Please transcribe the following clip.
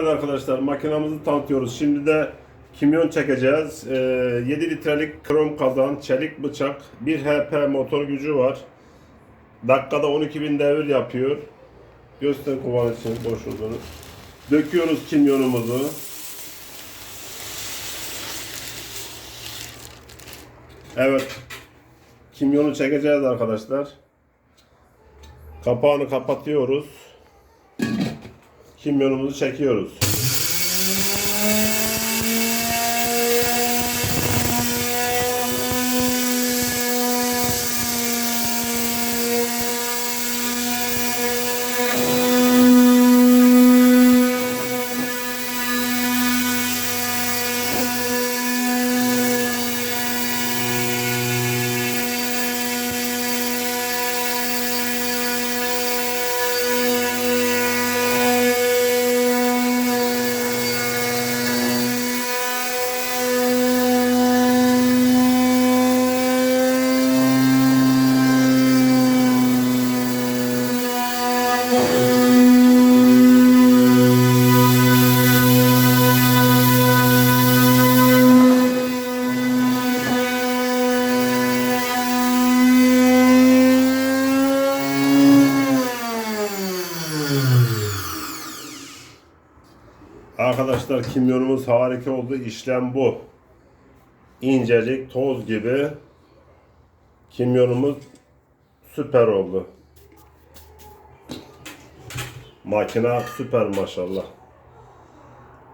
Evet arkadaşlar makinamızı tanıtıyoruz. Şimdi de kimyon çekeceğiz. Ee, 7 litrelik krom kazan, çelik bıçak, 1 HP motor gücü var. Dakikada 12.000 devir yapıyor. Göster kullanıcısını boş olduğunu. Döküyoruz kimyonumuzu. Evet. Kimyonu çekeceğiz arkadaşlar. Kapağını kapatıyoruz. Kimyonumuzu çekiyoruz. Arkadaşlar kimyonumuz harika oldu. İşlem bu. İncecik toz gibi kimyonumuz süper oldu. Makina süper maşallah.